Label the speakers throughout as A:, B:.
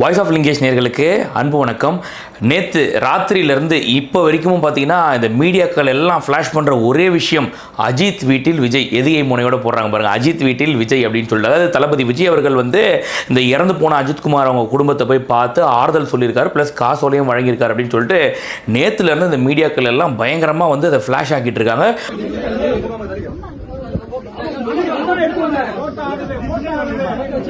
A: Voice of Lingesh நேர்களுக்கு அன்பு வணக்கம். நேற்று ராத்திரியிலேருந்து இப்போ வரைக்கும் பார்த்தீங்கன்னா இந்த மீடியாக்கள் எல்லாம் ஃப்ளாஷ் பண்ணுற ஒரே விஷயம் அஜித் வீட்டில் விஜய். எதிகை முனையோட போடுறாங்க பாருங்கள் அஜித் வீட்டில் விஜய் அப்படின்னு சொல்லிட்டு. அதாவது தளபதி விஜய் அவர்கள் வந்து இந்த இறந்து போன அஜித்குமார் அவங்க குடும்பத்தை போய் பார்த்து ஆறுதல் சொல்லியிருக்காரு ப்ளஸ் காசோலையும் வழங்கியிருக்காரு அப்படின்னு சொல்லிட்டு நேற்றுலேருந்து இந்த மீடியாக்கள் எல்லாம் பயங்கரமாக வந்து அதை ஃப்ளாஷ் ஆக்கிட்டு இருக்காங்க.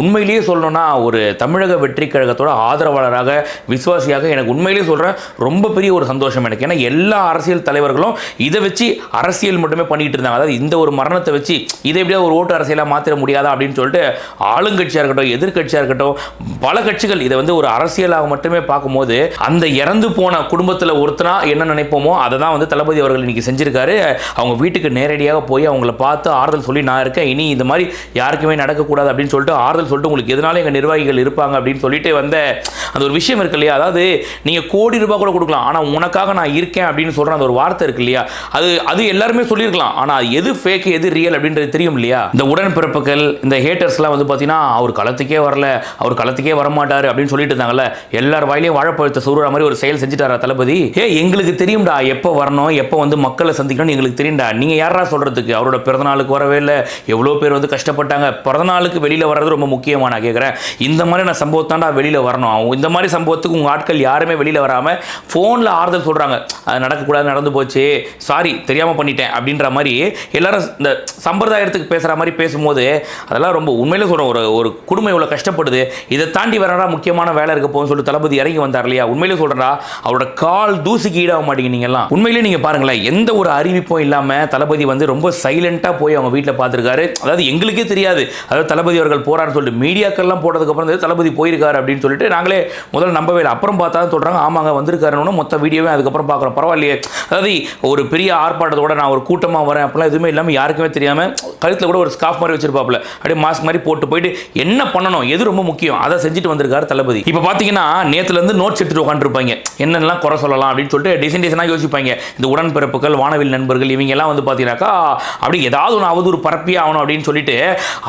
A: உண்மையிலேயே சொல்லணும்னா ஒரு தமிழக வெற்றி கழகத்தோட ஆதரவாளராக விசுவாசியாக எனக்கு உண்மையிலேயே சொல்கிறேன் ரொம்ப பெரிய ஒரு சந்தோஷம் எனக்கு. ஏன்னா எல்லா அரசியல் தலைவர்களும் இதை வச்சு அரசியல் மட்டுமே பண்ணிட்டு இருந்தாங்க. அதாவது இந்த ஒரு மரணத்தை வச்சு இதை எப்படியா ஒரு ஓட்டு அரசியலாக மாற்றிட முடியாதா அப்படின்னு சொல்லிட்டு ஆளுங்கட்சியாக இருக்கட்டும் எதிர்க்கட்சியாக இருக்கட்டும் பல கட்சிகள் இதை வந்து ஒரு அரசியலாக மட்டுமே பார்க்கும்போது அந்த இறந்து போன குடும்பத்தில் ஒருத்தனா என்ன நினைப்போமோ அதை தான் வந்து தளபதி அவர்கள் இன்னைக்கு செஞ்சிருக்காரு. அவங்க வீட்டுக்கு நேரடியாக போய் அவங்கள பார்த்து ஆறுதல் சொல்லி நான் இருக்கேன். இனி இந்த மாதிரி யார் யாருக்குமே நடக்கக்கூடாது அப்படின்னு சொல்லிட்டு ஆறுதல் சொல்லிட்டு உங்களுக்கு எதனால எங்கள் நிர்வாகிகள் இருப்பாங்க அப்படின்னு சொல்லிட்டு வந்த அந்த ஒரு விஷயம் இருக்கு இல்லையா? அதாவது நீங்கள் கோடி ரூபாய் கூட கொடுக்கலாம். ஆனால் உனக்காக நான் இருக்கேன் அப்படின்னு சொல்கிற அந்த ஒரு வார்த்தை இருக்கு இல்லையா? அது அது எல்லாருமே சொல்லியிருக்கலாம். ஆனால் எது ஃபேக் எது ரியல் அப்படின்றது தெரியும் இல்லையா? இந்த உடன்பிறப்புகள் இந்த ஹேட்டர்ஸ்லாம் வந்து பார்த்தீங்கன்னா அவர் களத்துக்கே வரல அவர் களத்துக்கே வரமாட்டார் அப்படின்னு சொல்லிட்டு இருந்தாங்கல்ல? எல்லார் வாயிலையும் வாழைப்பழத்தை சுருற மாதிரி ஒரு செயல் செஞ்சுட்டாரா தளபதி? ஏ எங்களுக்கு தெரியும்டா எப்போ வரணும் எப்போ வந்து மக்களை சந்திக்கணும்னு எங்களுக்கு தெரியும்டா. நீங்கள் யாரா சொல்கிறதுக்கு அவரோட பிறந்தநாளுக்கு வரவே இல்லை. எவ்வளோ பேர் வந்து கஷ்டப்பட்டாங்க பிறந்தநாளுக்கு வெளியில் வர்றது ரொம்ப முக்கியமாக நான் கேட்குறேன் இந்த மாதிரி நான் சம்பவத்தாண்டா வெளியில் வரணும். அவங்க இந்த மாதிரி சம்பவத்துக்கு உங்கள் ஆட்கள் யாருமே வெளியில் வராமல் ஃபோனில் ஆறுதல் சொல்கிறாங்க அது நடக்கக்கூடாது நடந்து போச்சு. சாரி தெரியாமல் பண்ணிட்டேன் அப்படின்ற மாதிரி எல்லாரும் இந்த சம்பிரதாயத்துக்கு பேசுகிற மாதிரி பேசும்போது அதெல்லாம் ரொம்ப உண்மையில் சொல்கிறேன் ஒரு ஒரு குடும்பம் இவ்வளோ கஷ்டப்படுது. இதை தாண்டி வரடா முக்கியமான வேலை இருக்க போகும்னு சொல்லி தளபதி இறங்கி வந்தார் இல்லையா? உண்மையிலே சொல்கிறா அவரோட கால் தூசிக்கு ஈடாக மாட்டீங்க நீங்கள்லாம் உண்மையிலேயே நீங்கள் பாருங்களேன் எந்த ஒரு அறிவிப்பும் இல்லாமல் தளபதி வந்து ரொம்ப சைலண்ட்டாக போய் அவங்க வீட்டில் பார்த்துருக்காரு. அதாவது எங்களுக்கே தெரியாது அதாவது தளபதி அவர்கள் போறாருன்னு சொல்லிட்டு மீடியாக்கள்லாம் போட்டதுக்கப்புறம் தளபதி போயிருக்காரு அப்படின்னு சொல்லிட்டு நாங்களே முதல்ல நம்பவே இல்லை. அப்புறம் பார்த்தா தான் சொல்கிறாங்க ஆமாங்க வந்திருக்காருன்னு மொத்த வீடியோவே அதுக்கப்புறம் பார்க்குறோம். பரவாயில்லையே. அதாவது ஒரு பெரிய ஆர்ப்பாட்டத்தோட நான் ஒரு கூட்டமாக வரேன் அப்படிலாம் எதுவுமே இல்லாமல் யாருக்குமே தெரியாமல் கழுத்தில் கூட ஒரு ஸ்காஃப் மாதிரி வச்சிருப்பாப்புல. அப்படியே மாஸ்க் மாதிரி போட்டு போயிட்டு என்ன பண்ணணும் எது ரொம்ப முக்கியம் அதை செஞ்சுட்டு வந்திருக்காரு தளபதி. இப்போ பார்த்தீங்கன்னா நேற்றுலேருந்து நோட்ஸ் எடுத்துட்டு உட்காந்துருப்பாங்க என்னென்னலாம் குறை சொல்லலாம் அப்படின்னு சொல்லிட்டு டிசைன் டிசைனாக யோசிப்பாங்க. இந்த உடன்பிறப்புகள் வானவில் நண்பர்கள் இவங்க எல்லாம் வந்து பார்த்தீங்கன்னாக்கா அப்படி ஏதாவது ஒன்று அவதூறு பரப்பியே ஆகணும் அப்படின்னு சொல்லிட்டு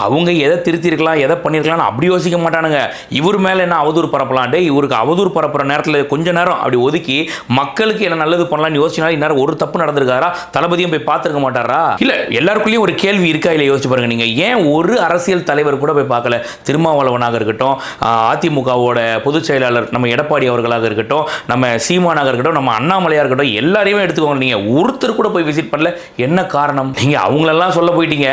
A: அவங்க எதை திருத்திருக்கலாம் எதை பண்ணியிருக்கலாம்னு அப்படி யோசிக்க மாட்டானுங்க. இவர் மேலே என்ன அவதூறு பரப்பலான்ட்டு இவருக்கு அவதூறு பரப்புகிற நேரத்தில் கொஞ்ச நேரம் அப்படி ஒதுக்கி மக்களுக்கு என்ன நல்லது பண்ணலாம்னு யோசிச்சினா இந்நேரம் ஒரு தப்பு நடந்திருக்காரா? தளபதியும் போய் பார்த்துருக்க மாட்டாரா? இல்லை எல்லாருக்குள்ளேயும் ஒரு கேள்வி இருக்கா இல்லை யோசிச்சு பாருங்க நீங்கள் ஏன் ஒரு அரசியல் தலைவர் கூட போய் பார்க்கல? திருமாவளவனாக இருக்கட்டும் அதிமுகவோட பொதுச் செயலாளர் நம்ம எடப்பாடி அவர்களாக இருக்கட்டும் நம்ம சீமானாக இருக்கட்டும் நம்ம அண்ணாமலையாக இருக்கட்டும் எல்லாரையுமே எடுத்துக்கோங்க. நீங்கள் ஒருத்தர் கூட போய் விசிட் பண்ணல. என்ன காரணம்? நீங்கள் அவங்களெல்லாம் சொல்ல போயிட்டீங்க.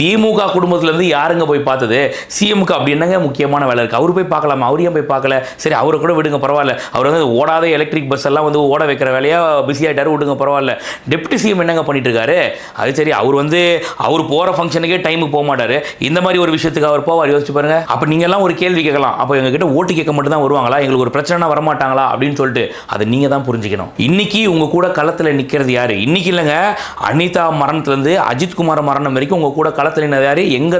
A: திமுக குடும்பத்திலேருந்து யாருங்க போய் பார்த்தது? சிஎம்க்கு அப்படி என்னங்க முக்கியமான வேலை இருக்குது அவர் போய் பார்க்கலாமா? அவரையும் போய் பார்க்கல? சரி அவரை கூட விடுங்க பரவாயில்ல. அவர் வந்து ஓடாத எலக்ட்ரிக் பஸ் எல்லாம் வந்து ஓட வைக்கிற வேலையாக பிஸி விடுங்க பரவாயில்ல. டெப்டி சிஎம் என்னங்க பண்ணிட்டு இருக்காரு அது சரி அவர் வந்து அவர் போகிற ஃபங்க்ஷனுக்கே டைமுக்கு போக மாட்டார். இந்த மாதிரி ஒரு விஷயத்துக்கு அவர் போவார் யோசிச்சு பாருங்க. அப்போ நீங்க எல்லாம் ஒரு கேள்வி கேட்கலாம். அப்போ எங்ககிட்ட ஓட்டு கேட்க மட்டும் தான் வருவாங்களா? எங்களுக்கு ஒரு பிரச்சனை வரமாட்டாங்களா? அப்படின்னு சொல்லிட்டு அதை நீங்க தான் புரிஞ்சுக்கணும். இன்னைக்கு உங்க கூட களத்தில் நிற்கிறது யாரு? இன்னைக்கு இல்லைங்க அனிதா மரணத்துலேருந்து அஜித்குமார் மரணம் வரைக்கும் உங்க கூட களத்தில் யார் யாரு? எங்க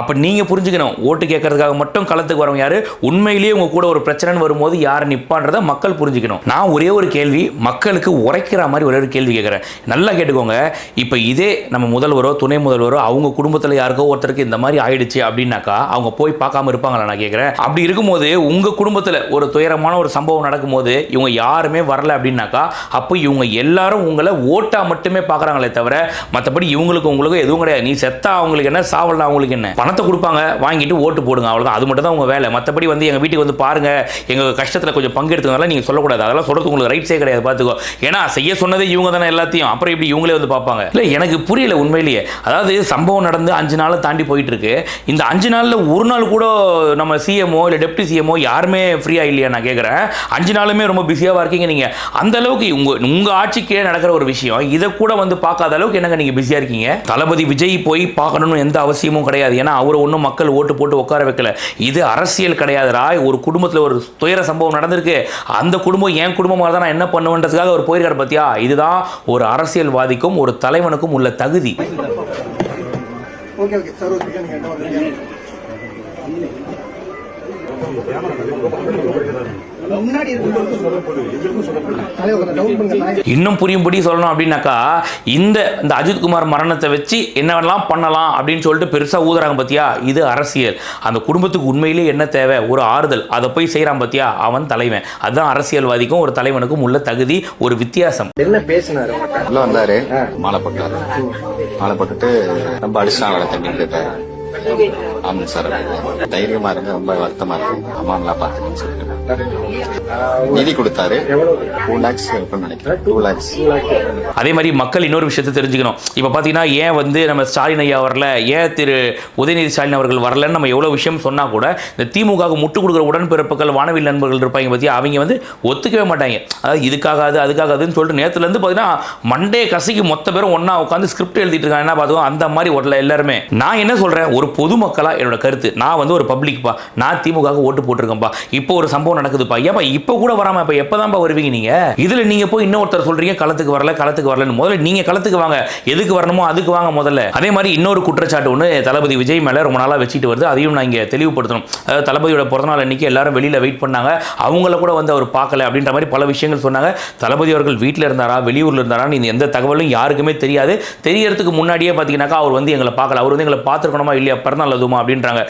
A: அப்ப நீங்க புரிஞ்சுக்கணும். ஓட்டு கேட்கறதுக்காக மட்டும் களத்துக்கு வரவங்க யாரு? உண்மையிலேயே உங்க கூட ஒரு பிரச்சனைன்னு வரும்போது யார் நிப்பான்றதை மக்கள் புரிஞ்சுக்கணும். நான் ஒரே ஒரு கேள்வி மக்களுக்கு உரைக்கிற மாதிரி ஒரே ஒரு கேள்வி கேட்குறேன். நல்லா கேட்டுக்கோங்க. இப்போ இதே நம்ம முதல்வரோ துணை முதல்வரோ அவங்க குடும்பத்தில் யாருக்கோ ஒருத்தருக்கு இந்த மாதிரி ஆயிடுச்சு அப்படின்னாக்கா அவங்க போய் பார்க்காம இருப்பாங்களா நான் கேட்குறேன். அப்படி இருக்கும்போது உங்க குடும்பத்தில் ஒரு துயரமான ஒரு சம்பவம் நடக்கும்போது இவங்க யாருமே வரல அப்படின்னாக்கா அப்போ இவங்க எல்லாரும் உங்களை ஓட்டா மட்டுமே பார்க்குறாங்களே தவிர மற்றபடி இவங்களுக்கு உங்களுக்கு எதுவும் கிடையாது. நீ செத்தா அவங்களுக்கு என்ன சாவல்னா அவங்களுக்கு என்ன? பணத்தை கொடுப்பாங்க வாங்கிட்டு ஓட்டு போடுங்க அவ்வளோதான் அது மட்டும் தான் உங்க வேலை. மற்றபடி வந்து எங்க வீட்டுக்கு வந்து பாருங்க எங்க கஷ்டத்துல கொஞ்சம் பங்கெடுத்ததுனால நீங்க சொல்லக்கூடாது. அதெல்லாம் சொல்கிறது உங்களுக்கு ரைட்ஸே கிடையாது பார்த்துக்கோ ஏன்னா செய்ய சொன்னதே இவங்க தானே எல்லாத்தையும். அப்புறம் இப்படி இவங்களே வந்து பார்ப்பாங்க? இல்ல எனக்கு புரியல உண்மையிலேயே. அதாவது சம்பவம் நடந்து அஞ்சு நாள் தாண்டி போயிட்டு இருக்கு இந்த அஞ்சு நாளில் ஒரு நாள் கூட நம்ம சிஎம்ஓ இல்லை டெப்டி சிஎம்ஓ யாருமே ஃப்ரீயா இல்லையா நான் கேட்குறேன் அஞ்சு நாளுமே ரொம்ப பிஸியாவா இருக்கீங்க நீங்க. அந்த அளவுக்கு உங்க உங்க ஆட்சிக்கே நடக்கிற ஒரு விஷயம். இதை கூட வந்து பார்க்காத அளவுக்கு என்னங்க நீங்க பிஸியா இருக்கீங்க? தளபதி விஜய் போய் பார்க்க ஆகணும்னு எந்த அவசியமும் கிடையாது. ஏன்னா அவரை ஒன்றும் மக்கள் ஓட்டு போட்டு உட்கார வைக்கல. இது அரசியல் கிடையாதுடா ஒரு குடும்பத்தில் ஒரு துயர சம்பவம் நடந்திருக்கு. அந்த குடும்பம் என் குடும்பமாக தான் நான் என்ன பண்ணுவேன்றதுக்காக அவர் போயிருக்காரு பார்த்தியா இதுதான் ஒரு அரசியல்வாதிக்கும் ஒரு தலைவனுக்கும் உள்ள தகுதி.
B: Okay okay. சார்
A: இன்னும் புரியும்படி சொல்லணும் அப்படின்னாக்கா இந்த இந்த அஜித்குமார் மரணத்தை வச்சு என்னவெல்லாம் பண்ணலாம் அப்படின்னு சொல்லிட்டு பெருசாக ஊதுறாங்க பார்த்தியா இது அரசியல். அந்த குடும்பத்துக்கு உண்மையிலே என்ன தேவை? ஒரு ஆறுதல். அதை போய் செய்கிறான் பார்த்தியா அவன் தலைவன். அதுதான் அரசியல்வாதிக்கும் ஒரு தலைவனுக்கும் உள்ள தகுதி ஒரு வித்தியாசம்.
B: என்ன பேசினாரு உங்கள்கிட்ட
C: உள்ள வந்தாரு. மாலை போட்டாரு. மாலை போட்டுட்டு ரொம்ப அடிச்சாங்கள தண்ணி கேட்டாரு. ஆமாம் சார். தைரியமா இருந்து ரொம்ப வருத்தமா இருக்கு. அம்மா நல்லா பாத்துக்கன்னு சொல்லிட்டு. நிதி கொடுத்தாரு. டூ லேக்ஸ் நினைக்கிறேன். டூ லேக்ஸ்
A: அதே மாதிரி மக்கள் இன்னொரு விஷயத்தை தெரிஞ்சுக்கணும். இப்போ பார்த்தீங்கன்னா ஏன் வந்து நம்ம ஸ்டாலின் ஐயா வரல ஏன் திரு உதயநிதி ஸ்டாலின் அவர்கள் வரலன்னு நம்ம எவ்வளோ விஷயம் சொன்னால் கூட இந்த திமுக முட்டு கொடுக்குற உடன்பிறப்புகள் வானவில் நண்பர்கள் இருப்பாங்க பற்றி அவங்க வந்து ஒத்துக்கவே மாட்டாங்க. அதாவது இதுக்காகாது அதுக்காகாதுன்னு சொல்லிட்டு நேற்றுலேருந்து பார்த்தீங்கன்னா மண்டே கசிக்கு மொத்த பேரும் ஒன்றா உட்காந்து ஸ்கிரிப்ட் எழுதிட்டு இருக்காங்க. என்ன பார்த்துக்கோ அந்த மாதிரி வரல எல்லாருமே. நான் என்ன சொல்கிறேன் ஒரு பொதுமக்களாக என்னோட கருத்து. நான் வந்து ஒரு பப்ளிக்ப்பா நான் திமுக ஓட்டு போட்டிருக்கேன்ப்பா இப்போ ஒரு சம்பவம் நடக்குதுப்பா. ஏப்பா இப்போ கூட வராமல் இப்போ எப்போ தான்ப்பா வருவீங்க நீங்கள் இதில் நீங்கள் போய் இன்னொருத்தர் சொல்கிறீங்க களத்துக்கு வரல களத்துக்கு வரலன்னு. முதல்ல நீங்கள் களத்துக்கு வாங்க. எதுக்கு வரணுமோ அதுக்கு வாங்க முதல்ல. அதே மாதிரி இன்னொரு குற்றச்சாட்டு ஒன்று தளபதி விஜய் மேலே ரொம்ப நாளாக வச்சுட்டு வருது. அதையும் நான் இங்கே தெளிவுபடுத்தணும். அதாவது தளபதியோட பிறந்தநாள் அன்றைக்கி எல்லாரும் வெளியில் வெயிட் பண்ணாங்க. அவங்கள கூட வந்து அவர் பார்க்கல அப்படின்ற மாதிரி பல விஷயங்கள் சொன்னாங்க. தளபதி அவர்கள் வீட்டில் இருந்தாரா வெளியூரில் இருந்தாரான்னு இந்த எந்த தகவலும் யாருக்குமே தெரியாது. தெரியறதுக்கு முன்னாடியே பார்த்தீங்கன்னாக்கா அவர் வந்து எங்களை பார்க்கல. அவர் வந்து எங்களை பார்த்துருக்கணுமா இல்லையா? பிறந்தநாள் அதுமா அப்படின்றாங்க.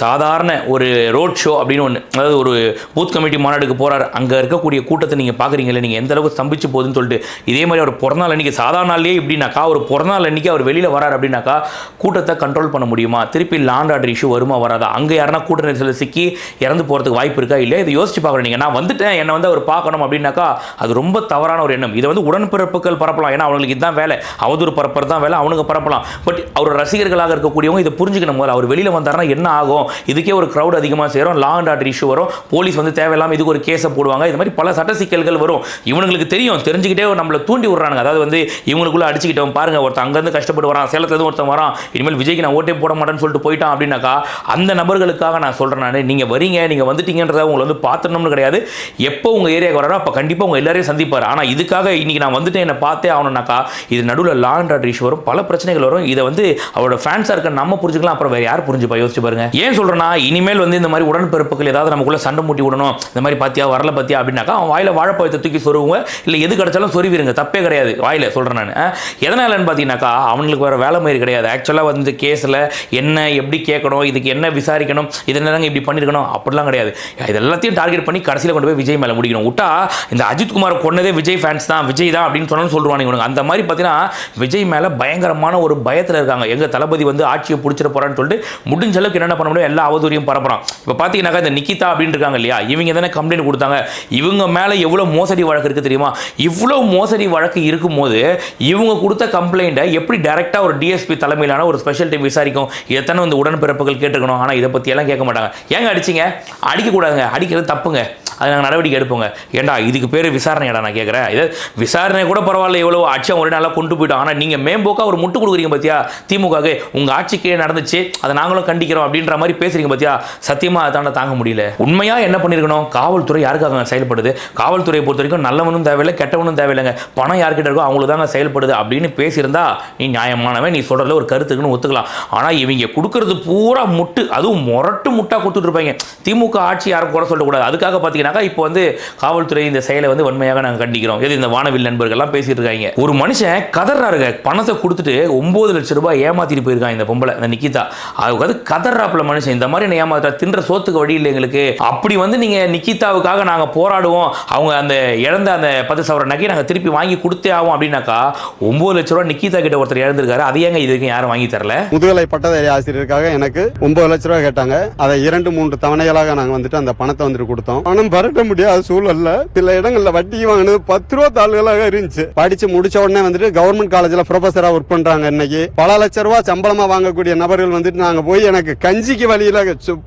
A: சாதாரண ஒரு ரோட் ஷோ அப்படின்னு ஒன்று அதாவது ஒரு பூத் கமிட்டி மாநாடுக்கு போறாரு. அங்கே இருக்கக்கூடிய கூட்டத்தை நீங்கள் பார்க்குறீங்களே நீங்கள் எந்த அளவுக்கு ஸ்தம்பிச்சு போகுதுன்னு சொல்லிட்டு இதே மாதிரி அவர் பிறந்தநாள் அன்னைக்கு சாதாரண நாள்லேயே இப்படின்னாக்கா ஒரு பிறந்தநாள் அன்னைக்கு அவர் வெளியில் வரார் அப்படின்னாக்கா கூட்டத்தை கண்ட்ரோல் பண்ண முடியுமா? திருப்பி லாண்ட் ஆர்டர் இஷ்யூ வருமா வராதா? அங்கே யாருன்னா கூட்ட நெரிசலில் சிக்கி இறந்து போகிறதுக்கு வாய்ப்பு இருக்கா? இல்லையா? இதை யோசிச்சு பார்க்குறேன் நீங்கள் நான் வந்துட்டேன். என்னை வந்து அவர் பார்க்கணும் அப்படின்னாக்கா அது ரொம்ப தவறான ஒரு எண்ணம். இதை வந்து உடன்பிறப்புகள் பரப்பலாம். ஏன்னா அவங்களுக்கு இதுதான் வேலை. அவதூறு பரப்புறது தான் வேலை. அவனுங்க பரப்பலாம். பட் அவர் ரசிகர்களாக இருக்கக்கூடியவங்க இதை புரிஞ்சுக்கணும் போது அவர் வெளியில் வந்தாருன்னா என்ன ஆகும்? இதுக்கே ஒரு க்ரௌட் அதிகமாக சேரும். லாண்ட் ஆர்டர் இஷ்யூ வரும். போலீஸ் வந்து தேவையில்லாமல் இதுக்கு ஒரு கேஸை போடுவாங்க. இது மாதிரி பல சட்ட சிக்கல்கள் வரும். இவனுங்களுக்கு தெரியும். தெரிஞ்சுக்கிட்டே நம்மளை தூண்டி விடுறாங்க அதாவது வந்து இவங்களுக்குள்ள அடிச்சுக்கிட்டோம் பாருங்க ஒருத்தன் அங்கேருந்து கஷ்டப்பட்டு வரான். சேலத்துலேருந்து ஒருத்தன் வரான். இனிமேல் விஜய்க்கு நான் ஓட்டே போட மாட்டேன்னு சொல்லிட்டு போயிட்டான் அப்படின்னாக்கா அந்த நபர்களுக்காக நான் சொல்கிறேன் நான். நீங்கள் வரீங்க நீங்கள் வந்துட்டீங்கன்றத உங்களை வந்து பார்த்துடணும்னு கிடையாது. எப்போ உங்கள் ஏரியாவுக்கு வராரோ அப்போ கண்டிப்பாக உங்கள் எல்லாரையும் சந்திப்பார். ஆனால் இதுக்காக இன்றைக்கி நான் வந்துட்டு என்னை பார்த்தே ஆகணும்னாக்கா இது நடுவில் லா அண்ட் ஆர்டர் இஷ்யூ வரும். பல பிரச்சனைகள் வரும். இதை வந்து அவரோட ஃபேன்ஸாக இருக்க நம்ம புரிஞ்சுக்கலாம். அப்புறம் வேறு யார் புரிஞ்சுப்பா? யோசிச்சு பாருங்க. ஏன் சொல்கிறேன்னா இனிமேல் வந்து இந்த மாதிரி உடன்பிறப்புகள் ஏதாவது நமக்குள்ளே சண்டை மூட்டி விடணும். இந்த மாதிரி பாத்தியா வரல பாத்தியா அப்படின்னாக்கா அவன் வாயில வாழைப்பழத்தை தூக்கி சொருவுங்க இல்லை எது கிடைச்சாலும் சொருவிருங்க. தப்பே கிடையாது. வாயில சொல்கிறேன் நான். எதனாலன்னு பார்த்தீங்கன்னாக்கா அவனுக்கு வேறு வேலை மாதிரி கிடையாது. ஆக்சுவலாக வந்து கேஸில் என்ன எப்படி கேட்கணும் இதுக்கு என்ன விசாரிக்கணும் இது என்னங்க இப்படி பண்ணியிருக்கணும் அப்படிலாம் கிடையாது. இது எல்லாத்தையும் டார்கெட் பண்ணி கடைசியில் கொண்டு போய் விஜய் மேலே முடிக்கணும். விட்டா இந்த அஜித் குமார் கொன்னதே விஜய் ஃபேன்ஸ் தான். விஜய் தான் அப்படின்னு சொன்னாலும் சொல்லுவாங்க அந்த மாதிரி பார்த்தீங்கன்னா விஜய் மேலே பயங்கரமான ஒரு பயத்தில் இருக்காங்க. எங்கள் தளபதி வந்து ஆட்சியை பிடிச்சிட போகிறான்னு சொல்லிட்டு முடிஞ்ச அளவுக்கு என்னென்ன பண்ண முடியும்? எல்லா அவதூறையும் பரப்புறான். இப்போ பார்த்தீங்கன்னாக்கா இந்த நிக்கிதா அப்படின்னு இருக்காங்க இல்லையா? இவங்க இவங்க தானே கம்ப்ளைண்ட் கொடுத்தாங்க. இவங்க மேலே எவ்வளோ மோசடி வழக்கு இருக்குது தெரியுமா? இவ்வளோ மோசடி வழக்கு இருக்கும்போது இவங்க கொடுத்த கம்ப்ளைண்ட்டை எப்படி டைரெக்டாக ஒரு டிஎஸ்பி தலைமையிலான ஒரு ஸ்பெஷல் டீம் விசாரிக்கும்? எத்தனை வந்து உடன்பிறப்புகள் கேட்டுக்கணும் ஆனால் இதை பற்றியெல்லாம் கேட்க மாட்டாங்க. ஏங்க அடிச்சிங்க? அடிக்கக்கூடாதுங்க அடிக்கிறது தப்புங்க. அது நாங்கள் நடவடிக்கை எடுப்போங்க. ஏண்டா இதுக்கு பேர் விசாரணைடா நான் கேட்குறேன். இது விசாரணை கூட பரவாயில்ல எவ்வளோ ஆட்சியை ஒரே நாளாக கொண்டு போயிட்டோம். ஆனால் நீங்கள் மேம்போக்கா ஒரு முட்டு கொடுக்குறீங்க பார்த்தியா திமுகவுக்கு. உங்கள் ஆட்சிக்கு நடந்துச்சு. அதை நாங்களும் கண்டிக்கிறோம் அப்படின்ற மாதிரி பேசுகிறீங்க பார்த்தியா சத்தியமாக அதாண்ட தாங்க முடியல. உண்மையாக என்ன பண்ணியிருக்கணும் காவல்துறை யாருக்காக செயல்படுது? காவல்துறையை பொறுத்த வரைக்கும் நல்லவனும் தேவையில்லை கெட்டவனும் தேவையில்லைங்க. பணம் யார்கிட்ட இருக்கோ அவங்களுக்கு தாங்க செயல்படுது அப்படின்னு பேசியிருந்தா நீ நியாயமானவன் நீ சொல்கிறதுல ஒரு கருத்துக்குன்னு ஒத்துக்கலாம். ஆனால் இவங்க கொடுக்கறது பூரா முட்டு அதுவும் முரட்டு முட்டா கொடுத்துட்டு இருப்பாங்க திமுக ஆட்சி யாரும் குறை சொல்லக்கூடாது. அதுக்காக பார்த்தீங்கன்னாக்கா இப்போ வந்து காவல்துறை இந்த செயலை வந்து வன்மையாக நாங்கள் கண்டிக்கிறோம். எது இந்த வானவில் நண்பர்கள்லாம் பேசிட்டு இருக்காங்க ஒரு மனுஷன் கதறாருங்க பணத்தை கொடுத்துட்டு ஒன்பது லட்சம் ரூபாய் ஏமாத்திட்டு போயிருக்காங்க இந்த பொம்பளை இந்த நிக்கிதா. அது கதறாப்புல மனுஷன். இந்த மாதிரி ஏமாத்துறா? தின்ற சோத்துக்கு வழி இல்லை எங்களுக்கு? அப்படி வந்து நீங்கள் நிக்கிதாவுக்காக நாங்கள் போராடுவோம். அவங்க அந்த இழந்த அந்த பத்து சவர நகை நாங்கள் திருப்பி வாங்கி கொடுத்தே ஆகும் அப்படின்னாக்கா ஒம்பது லட்ச ரூபா நிக்கிதா கிட்ட ஒருத்தர் இழந்திருக்காரு. அது ஏங்க இது வரைக்கும் யாரும் வாங்கி தரல?
D: முதுகலை பட்டதாரி ஆசிரியருக்காக எனக்கு ஒன்பது லட்ச ரூபா கேட்டாங்க. அதை இரண்டு மூன்று தவணைகளாக நாங்கள் வந்துட்டு அந்த பணத்தை வந்துட்டு கொடுத்தோம். பணம் பரட்ட முடியாத சூழல்ல சில இடங்கள்ல வட்டி வாங்கினது பத்து ரூபா தாள்களாக இருந்துச்சு. படிச்சு முடிச்ச உடனே வந்துட்டு கவர்மெண்ட் காலேஜ்ல ப்ரொஃபஸரா ஒர்க் பண்றாங்க இன்னைக்கு. பல லட்ச ரூபா சம்பளமா வாங்கக்கூடிய நபர்கள் வந்துட்டு நாங்க போய் எனக்கு கஞ்சிக்கு வழியில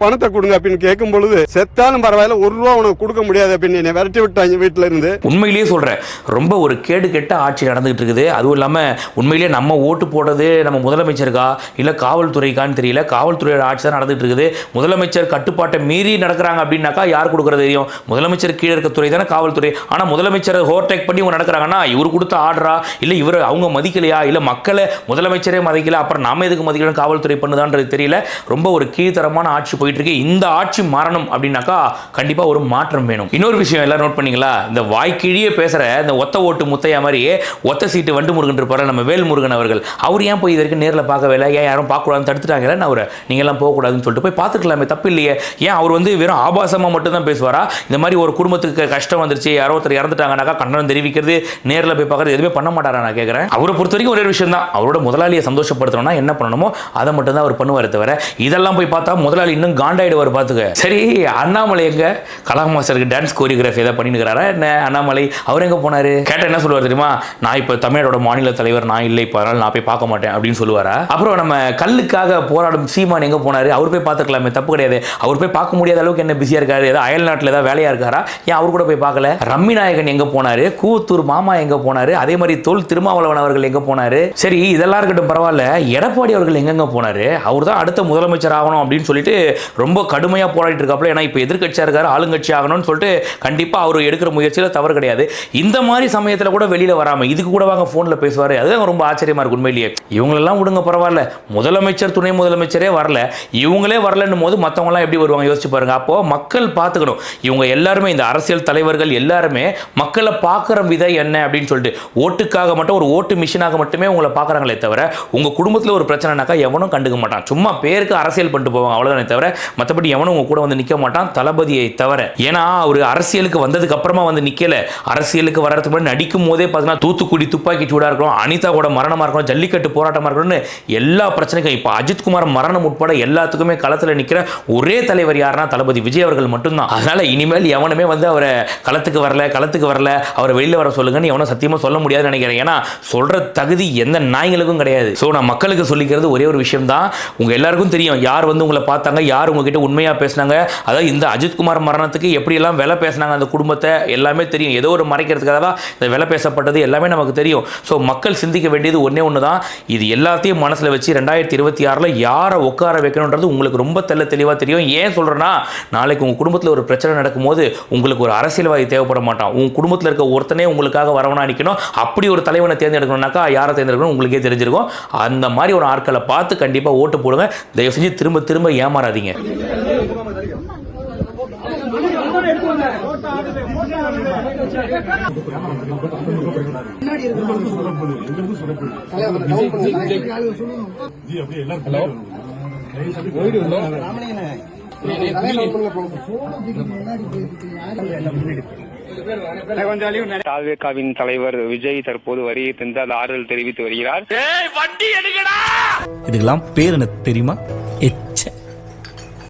D: பணத்தை கொடுங்க அப்படின்னு கேட்கும் பொழுது செத்தாலும் பரவாயில்ல ஒரு ரூபா உனக்கு கொடுக்க முடியாது அப்படின்னு என்னை விரட்டி விட்டாங்க வீட்டுல இருந்து.
A: உண்மையிலேயே சொல்கிறேன் ரொம்ப ஒரு கேடு கெட்ட ஆட்சி நடந்துகிட்டு இருக்குது. அதுவும் இல்லாமல் உண்மையிலேயே நம்ம ஓட்டு போடுறது நம்ம முதலமைச்சருக்கா? இல்லை காவல்துறைக்கான்னு தெரியல. காவல்துறையோட ஆட்சி தான் நடந்துகிட்டு இருக்குது. முதலமைச்சர் கட்டுப்பாட்டை மீறி நடக்கிறாங்க அப்படின்னாக்கா யார் கொடுக்குறது தெரியும்? முதலமைச்சர் கீழே இருக்க துறை தானே காவல்துறை. ஆனால் முதலமைச்சர் ஓவர்டேக் பண்ணி இவங்க நடக்கிறாங்கன்னா இவர் கொடுத்த ஆர்டரா இல்லை இவர் அவங்க மதிக்கலையா? இல்லை மக்களை முதலமைச்சரே மதிக்கல. அப்புறம் நாம எதுக்கு மதிக்கணும் காவல்துறை பண்ணுதான்றது தெரியல. ரொம்ப ஒரு கீழ்த்தரமான ஆட்சி போயிட்டு இருக்கு. இந்த ஆட்சி மாறணும் அப்படின்னாக்கா கண்டிப்பாக ஒரு மாற்றம் வேணும். இன்னொரு விஷயம் எல்லாம் நோட் பண்ணீங்களா? இந்த வாய்க்கிழியே பேசுகிற இந்த ஒத்த ஓட்டு முத்தையா மாதிரி ஒத்த சீட்டு வண்டு முருகன் இருப்பார் நம்ம வேல் முருகன் அவர்கள். அவர் ஏன் போய் இதற்கு நேரில் பார்க்கவே ஏன் யாரும் பார்க்கக்கூடாதுன்னு தடுத்துட்டாங்களே அவரை? நீங்கள்லாம் போகக்கூடாதுன்னு சொல்லிட்டு போய் பார்த்துக்கலாமே தப்பு இல்லையே ஏன் அவர் வந்து வெறும் ஆபாசமாக மட்டும்தான் பேசுவாரா? இந்த மாதிரி ஒரு குடும்பத்துக்கு கஷ்டம் வந்துருச்சு யாரோ ஒருத்தர் இறந்துட்டாங்கனாக்கா கண்டனம் தெரிவிக்கிறது நேரில் போய் பார்க்கறது எதுவுமே பண்ண மாட்டாரா நான் கேட்குறேன் அவரை பொறுத்த வரைக்கும் ஒரே ஒரு விஷயம் தான். அவரோட முதலாளியை சந்தோஷப்படுத்தணும்னா என்ன பண்ணணுமோ அதை மட்டும் தான் அவர் பண்ணுவாரே தவிர இதெல்லாம் போய் பார்த்தா முதலாளி இன்னும் காண்டாயிடுவார் பார்த்துக்க. சரி அண்ணாமலை எங்க? கலா மாஸ்டருக்கு டான்ஸ் கோரியோகிராஃபி ஏதாவது பண்ணிருக்கிறாரா என்ன? அண்ணாமலை அவர் எங்க போனாரு? கேட்டால் என்ன சொல்லுவார் தெரியுமா? நான் இப்போ தமிழோட மாநில தலைவர் நான் இல்லை இப்போ அதனால் நான் போய் பார்க்க மாட்டேன் அப்படின்னு சொல்லுவாரா? அப்புறம் நம்ம கல்லுக்காக போராடும் சீமான் எங்க போனாரு? அவர் போய் பார்த்துக்கலாமே தப்பு கிடையாது. அவர் போய் பார்க்க முடியாத அளவுக்கு என்ன பிஸியா இருக்காரு? ஏதாவது அயல் நாட்டில் ஏதாவது வேலையா இருக்காரா? ஏன் அவர் கூட போய் பார்க்கல? ரம்மி நாயகன் எங்க போனாரு? கூத்தூர் மாமா எங்க போனாரு? அதே மாதிரி தோல் திருமாவளவன் அவர்கள் எங்க போனாரு? சரி இதெல்லாம் இருக்கட்டும் பரவாயில்ல. எடப்பாடி அவர்கள் எங்கெங்க போனாரு? அவர் தான் அடுத்த முதலமைச்சர் ஆகணும் அப்படின்னு சொல்லிட்டு ரொம்ப கடுமையாக போராடிட்டு இருக்காப்புல. ஏன்னா இப்போ எதிர்கட்சியாக இருக்கார் ஆளுங்கட்சி ஆகணும்னு சொல்லிட்டு கண்டிப்பாக அவர் எடுக்கிற முயற்சியில் தவறு கிடையாது. இந்த மாதிரி சமயத்தில் கூட வெளியில் வராமல் இதுக்கு கூட வாங்க ஃபோனில் பேசுவார். அதுதான் ரொம்ப ஆச்சரியமா இருக்கு உண்மையிலேயே. இவங்களெல்லாம் விடுங்க பரவாயில்ல. முதலமைச்சர் துணை முதலமைச்சரே வரல. இவங்களே வரலன்னும் போது மற்றவங்களாம் எப்படி வருவாங்க? யோசிச்சு பாருங்க. அப்போ மக்கள் பார்த்துக்கணும். இவங்க எல்லாருமே இந்த அரசியல் தலைவர்கள் எல்லாருமே மக்களை பார்க்குற விதம் என்ன அப்படின்னு சொல்லிட்டு ஓட்டுக்காக மட்டும் ஒரு ஓட்டு மிஷினாக மட்டுமே உங்களை பார்க்குறாங்களே தவிர உங்கள் குடும்பத்தில் ஒரு பிரச்சனைனாக்கா எவனும் கண்டுக்க மாட்டான். சும்மா பேருக்கு அரசியல் பண்ணிட்டு போவாங்க அவ்வளோதானே தவிர மற்றபடி எவனும் உங்கள் கூட வந்து நிற்க மாட்டான். தளபதியை தவிர ஏன்னா அவர் அரசியலுக்கு வந்ததுக்கு அப்புறமா வந்து நிக்கல. அரசியலுக்கு வர்றதுக்கு முன்னாடி நடிக்கும் போதே பார்த்தீங்கன்னா தூத்துக்குடி துப்பாக்கி சூடா இருக்கணும் அனிதா கூட மரணமா இருக்கணும் ஜல்லிக்கட்டு போராட்டமா இருக்கணும்னு எல்லா பிரச்சனைக்கும் இப்போ அஜித்குமார் மரணம் உட்பட எல்லாத்துக்குமே களத்தில் நிற்கிற ஒரே தலைவர் யாருன்னா தளபதி விஜய் அவர்கள் மட்டும்தான். அதனால இனிமேல் எவனுமே வந்து அவரை களத்துக்கு வரல களத்துக்கு வரல அவரை வெளியில் வர சொல்லுங்கன்னு எவனும் சத்தியமா சொல்ல முடியாதுன்னு நினைக்கிறேன். ஏன்னா சொல்ற தகுதி எந்த நாய்களுக்கும் கிடையாது. ஸோ நான் மக்களுக்கு சொல்லிக்கிறது ஒரே ஒரு விஷயம் தான் உங்க எல்லாருக்கும் தெரியும் யார் வந்து உங்களை பார்த்தாங்க யார் உங்ககிட்ட உண்மையா பேசினாங்க அதாவது இந்த அஜித்குமார் மரணத்துக்கு எப்படியெல்லாம் விலை பேசினாங்க அந்த குடும்பத்தை எல்லாமே தெரியும். ஏதோ ஒரு மறைக்கிறதுக்காக தான் இந்த விலை பேசப்பட்டது எல்லாமே நமக்கு தெரியும். ஸோ மக்கள் சிந்திக்க வேண்டியது ஒன்றே ஒன்று தான் இது எல்லாத்தையும் மனசில் வச்சு ரெண்டாயிரத்தி இருபத்தி ஆறில் யாரை உட்கார வைக்கணுன்றது உங்களுக்கு ரொம்ப தெல்ல தெளிவாக தெரியும். ஏன் சொல்கிறேன்னா நாளைக்கு உங்கள் குடும்பத்தில் ஒரு பிரச்சனை நடக்கும்போது உங்களுக்கு ஒரு அரசியல்வாதி தேவைப்பட மாட்டான். உங்கள் குடும்பத்தில் இருக்க ஒருத்தனே உங்களுக்காக வரவனா நிற்கணும் அப்படி ஒரு தலைவனை தேர்ந்தெடுக்கணும்னாக்கா யாரை தேர்ந்தெடுக்கணும் உங்களுக்கே தெரிஞ்சிருக்கும். அந்த மாதிரி ஒரு ஆட்களை பார்த்து கண்டிப்பாக ஓட்டு போடுங்க. தயவு செஞ்சு திரும்ப திரும்ப ஏமாறாதீங்க.
E: தாவேகாவின் தலைவர் விஜய் தற்போது வரியை தந்து அது ஆறுதல் தெரிவித்து வருகிறார்.
F: இதுக்கெல்லாம் பேர் என்ன தெரியுமா?